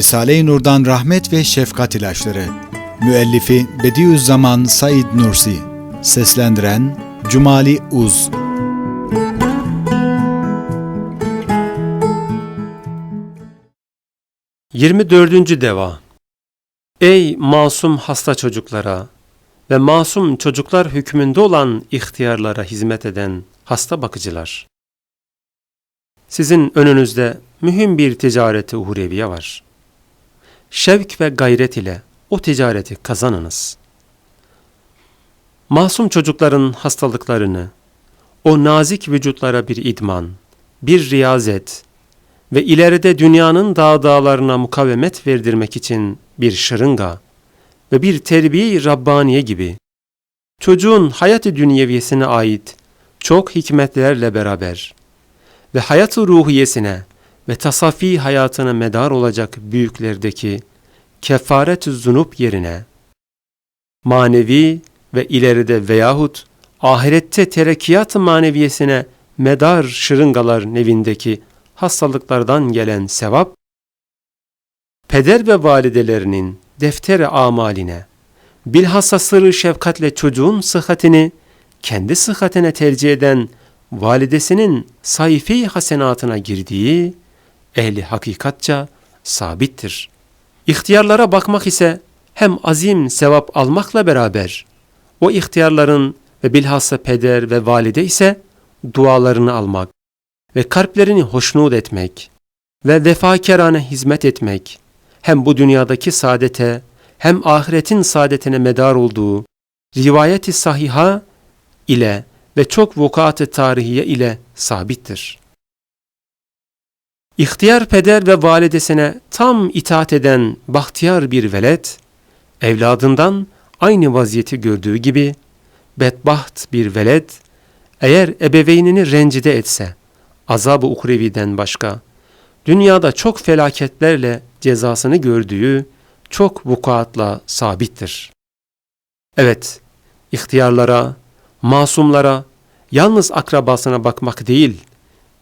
Risale-i Nur'dan Rahmet ve Şefkat İlaçları Müellifi Bediüzzaman Said Nursi Seslendiren Cumali Uz 24. Deva Ey masum hasta çocuklara ve masum çocuklar hükmünde olan ihtiyarlara hizmet eden hasta bakıcılar. Sizin önünüzde mühim bir ticareti uhreviye var. Şevk ve gayret ile o ticareti kazanınız. Masum çocukların hastalıklarını, o nazik vücutlara bir idman, bir riyazet ve ileride dünyanın dağ dağlarına mukavemet verdirmek için bir şırınga ve bir terbiye-i Rabbaniye gibi çocuğun hayat-ı dünyeviyesine ait çok hikmetlerle beraber ve hayat-ı ruhiyesine ve tasafi hayatına medar olacak büyüklerdeki kefaret-ü zunup yerine manevi ve ileride veyahut ahirette terekkiyat maneviyesine medar şırıngalar nevindeki hastalıklardan gelen sevap, peder ve validelerinin deftere amaline, bilhassa sırrı şefkatle çocuğun sıhhatini kendi sıhhatine tercih eden validesinin sayfi hasenatına girdiği ehli hakikatça sabittir. İhtiyarlara bakmak ise hem azim sevap almakla beraber o ihtiyarların ve bilhassa peder ve valide ise dualarını almak ve kalplerini hoşnut etmek ve vefakarane hizmet etmek hem bu dünyadaki saadete hem ahiretin saadetine medar olduğu rivayeti sahiha ile ve çok vukuat-ı tarihiye ile sabittir. İhtiyar peder ve validesine tam itaat eden bahtiyar bir velet, evladından aynı vaziyeti gördüğü gibi, bedbaht bir velet, eğer ebeveynini rencide etse, azab-ı ukreviden başka, dünyada çok felaketlerle cezasını gördüğü çok vukuatla sabittir. Evet, ihtiyarlara, masumlara, yalnız akrabasına bakmak değil,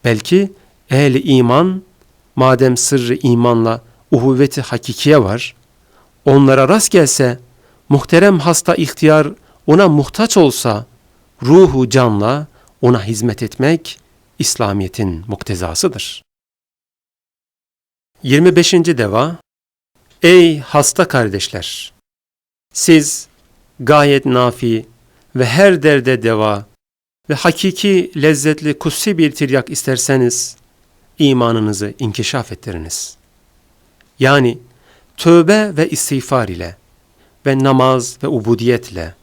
belki ehli iman, madem sırrı imanla uhuvveti hakikiye var, onlara rast gelse, muhterem hasta ihtiyar ona muhtaç olsa, ruhu canla ona hizmet etmek, İslamiyet'in muktezasıdır. 25. Deva Ey hasta kardeşler! Siz gayet nafi ve her derde deva ve hakiki lezzetli kutsi bir tiryak isterseniz imanınızı inkişaf ettiriniz. Yani tövbe ve istiğfar ile ve namaz ve ubudiyetle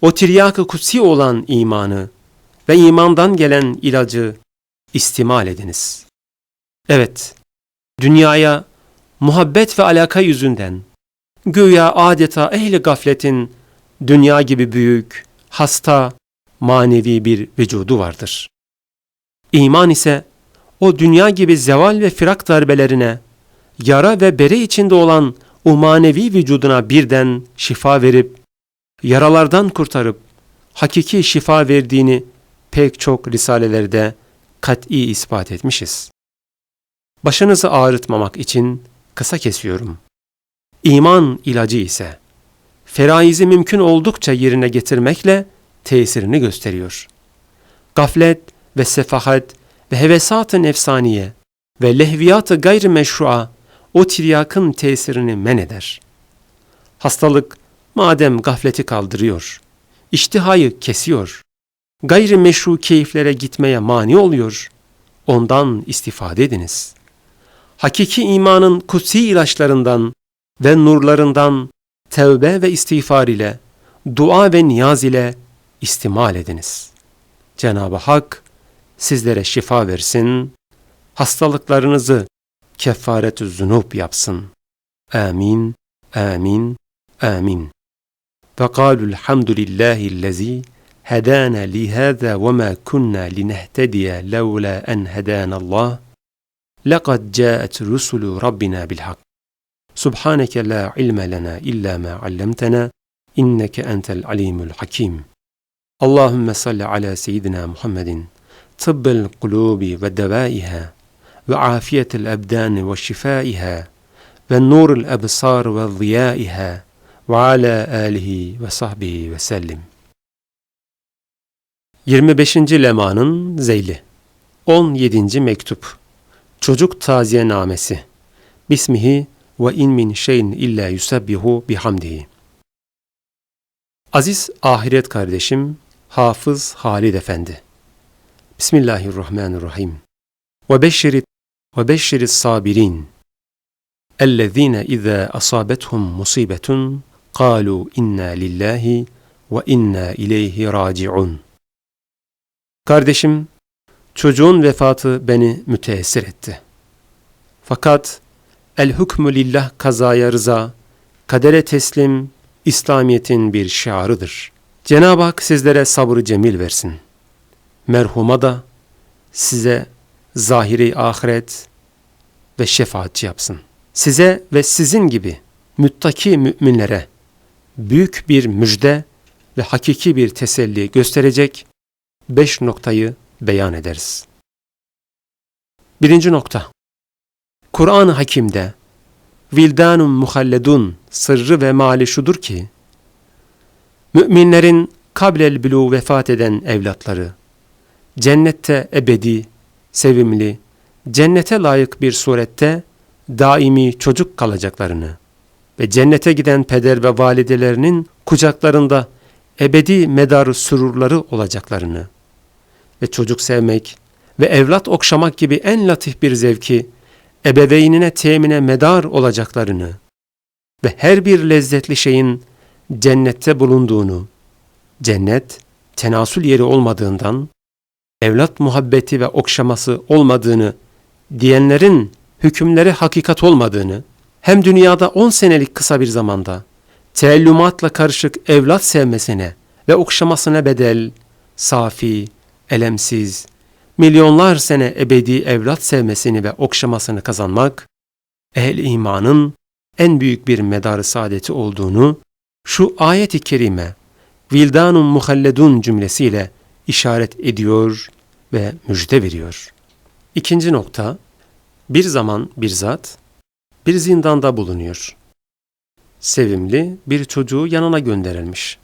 o tiryak-ı kutsi olan imanı ve imandan gelen ilacı istimal ediniz. Evet, dünyaya muhabbet ve alaka yüzünden güya adeta ehli gafletin dünya gibi büyük, hasta, manevi bir vücudu vardır. İman ise o dünya gibi zeval ve firak darbelerine, yara ve bere içinde olan o manevi vücuduna birden şifa verip, yaralardan kurtarıp, hakiki şifa verdiğini pek çok risalelerde kat'i ispat etmişiz. Başınızı ağrıtmamak için kısa kesiyorum. İman ilacı ise feraizi mümkün oldukça yerine getirmekle tesirini gösteriyor. Gaflet ve sefahat ve hevesat-ı nefsaniye ve lehviyat-ı gayrimeşru'a o tiryakın tesirini men eder. Hastalık madem gafleti kaldırıyor, iştihayı kesiyor, gayrimeşru keyiflere gitmeye mani oluyor, ondan istifade ediniz. Hakiki imanın kutsi ilaçlarından ve nurlarından tevbe ve istiğfar ile, dua ve niyaz ile istimal ediniz. Cenab-ı Hak sizlere şifa versin, hastalıklarınızı kefaret-ü zunub yapsın. Amin, amin, amin. فَقَالُوا الْحَمْدُ لِلّٰهِ الَّذ۪ي هَدَانَا لِهَذَا وَمَا كُنَّا لِنَهْتَدِيَ لَوْلَا أَنْ هَدَانَ اللّٰهِ لَقَدْ جَاءَتْ رُسُلُ رَبِّنَا بِالْحَقِّ سُبْحَانَكَ لَا عِلْمَ لَنَا إِلَّا مَا عَلَّمْتَنَا إِنَّكَ أَنْتَ الْعَلِيمُ الْحَكِيمُ اللهم صل على سيدنا محمد طب القلوب ودوائها وعافية الأبدان وشفائها ve nurul ebsar ve ziyaiha ve ala alihi ve sahbihi ve sellim. 25. Lemanın Zeyli 17. Mektup Çocuk Taziyenamesi Bismihi ve in min şeyin illa yusabbihu bihamdihi Aziz ahiret kardeşim Hafız Halid Efendi Bismillahirrahmanirrahim. Ve beşşirit ve beşşiris sabirin. Ellezine izâ asabethum musibetun kalu inna lillahi ve inna ileyhi raciun. Kardeşim, çocuğun vefatı beni müteessir etti. Fakat el hükmü lillah kazaya rıza, kadere teslim, İslamiyet'in bir şiarıdır. Cenab-ı Hak sizlere sabrı cemil versin. Merhuma da size zahiri ahiret ve şefaatçi yapsın. Size ve sizin gibi müttaki müminlere büyük bir müjde ve hakiki bir teselli gösterecek beş noktayı beyan ederiz. Birinci nokta. Kur'an-ı Hakim'de vildanun muhalledun sırrı ve mali şudur ki, müminlerin kablel bülû vefat eden evlatları, cennette ebedi, sevimli, cennete layık bir surette daimi çocuk kalacaklarını ve cennete giden peder ve validelerinin kucaklarında ebedi medar sürurları olacaklarını ve çocuk sevmek ve evlat okşamak gibi en latif bir zevki ebeveynine temine medar olacaklarını ve her bir lezzetli şeyin cennette bulunduğunu, cennet tenasül yeri olmadığından, evlat muhabbeti ve okşaması olmadığını diyenlerin hükümleri hakikat olmadığını, hem dünyada 10 senelik kısa bir zamanda teellümatla karışık evlat sevmesine ve okşamasına bedel, safi, elemsiz, milyonlar sene ebedi evlat sevmesini ve okşamasını kazanmak, ehl imanın en büyük bir medarı saadeti olduğunu şu ayet-i kerime vildanun muhalledun cümlesiyle işaret ediyor ve müjde veriyor. İkinci nokta, bir zaman bir zat bir zindanda bulunuyor. Sevimli bir çocuğu yanına gönderilmiş.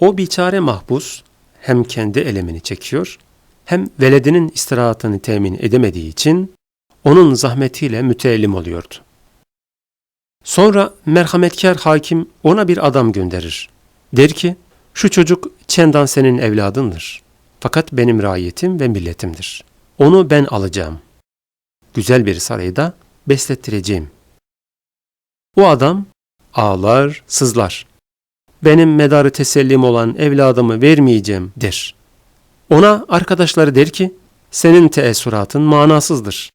O biçare mahpus hem kendi elemini çekiyor hem veledinin istirahatını temin edemediği için onun zahmetiyle müteellim oluyordu. Sonra merhametkar hakim ona bir adam gönderir. Der ki, şu çocuk çendan senin evladındır. Fakat benim rayiyetim ve milletimdir. Onu ben alacağım. Güzel bir sarayda beslettireceğim. O adam ağlar, sızlar. Benim medarı tesellim olan evladımı vermeyeceğim der. Ona arkadaşları der ki, senin teessüratın manasızdır.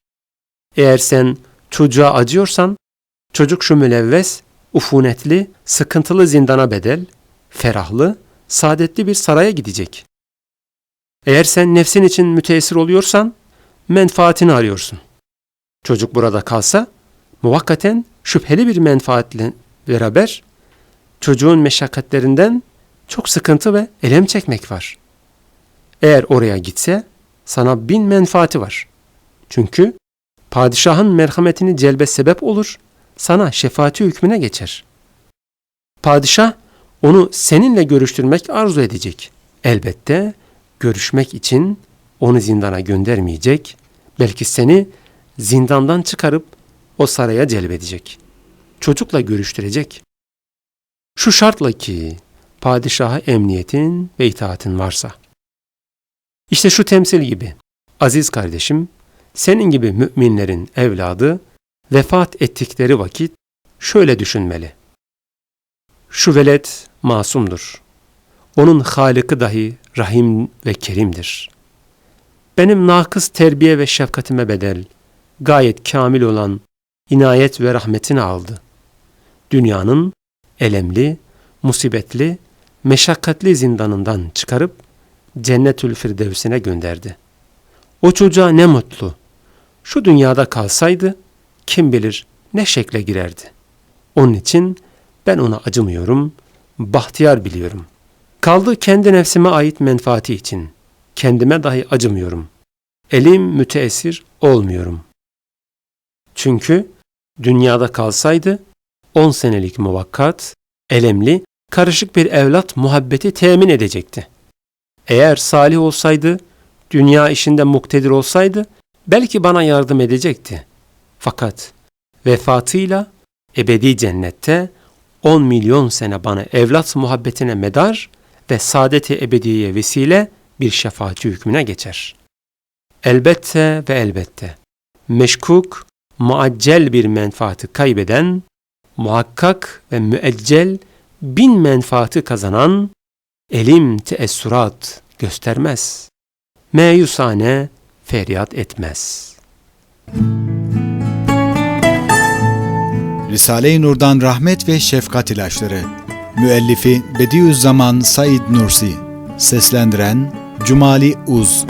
Eğer sen çocuğa acıyorsan, çocuk şu mülevves, ufunetli, sıkıntılı zindana bedel, ferahlı, saadetli bir saraya gidecek. Eğer sen nefsin için müteessir oluyorsan, menfaatini arıyorsun. Çocuk burada kalsa, muvakkaten şüpheli bir menfaatle beraber çocuğun meşakkatlerinden çok sıkıntı ve elem çekmek var. Eğer oraya gitse sana bin menfaati var. Çünkü padişahın merhametini celbe sebep olur, sana şefaati hükmüne geçer. Padişah onu seninle görüştürmek arzu edecek. Elbette görüşmek için onu zindana göndermeyecek, belki seni zindandan çıkarıp o saraya celbedecek. Çocukla görüştürecek. Şu şartla ki padişaha emniyetin ve itaatin varsa. İşte şu temsil gibi. Aziz kardeşim, senin gibi müminlerin evladı vefat ettikleri vakit şöyle düşünmeli. Şu velet masumdur. Onun Halık'ı dahi rahim ve kerimdir. Benim nakıs terbiye ve şefkatime bedel, gayet kamil olan inayet ve rahmetini aldı. Dünyanın elemli, musibetli, meşakkatli zindanından çıkarıp cennetül firdevsine gönderdi. O çocuğa ne mutlu. Şu dünyada kalsaydı kim bilir ne şekle girerdi. Onun için ben ona acımıyorum, bahtiyar biliyorum. Kaldı kendi nefsime ait menfaati için. Kendime dahi acımıyorum. Elim müteessir olmuyorum. Çünkü dünyada kalsaydı 10 senelik muvakkat, elemli, karışık bir evlat muhabbeti temin edecekti. Eğer salih olsaydı, dünya işinde muktedir olsaydı belki bana yardım edecekti. Fakat vefatıyla ebedi cennette 10 milyon sene bana evlat muhabbetine medar ve saadeti ebediye vesile bir şefaatçi hükmüne geçer. Elbette ve elbette meşkuk, muaccel bir menfaati kaybeden, muhakkak ve müeccel bin menfaati kazanan, elim teessurat göstermez. Meyusane feryat etmez. Risale-i Nur'dan rahmet ve şefkat ilaçları. Müellifi Bediüzzaman Said Nursi. Seslendiren Cumali Uz.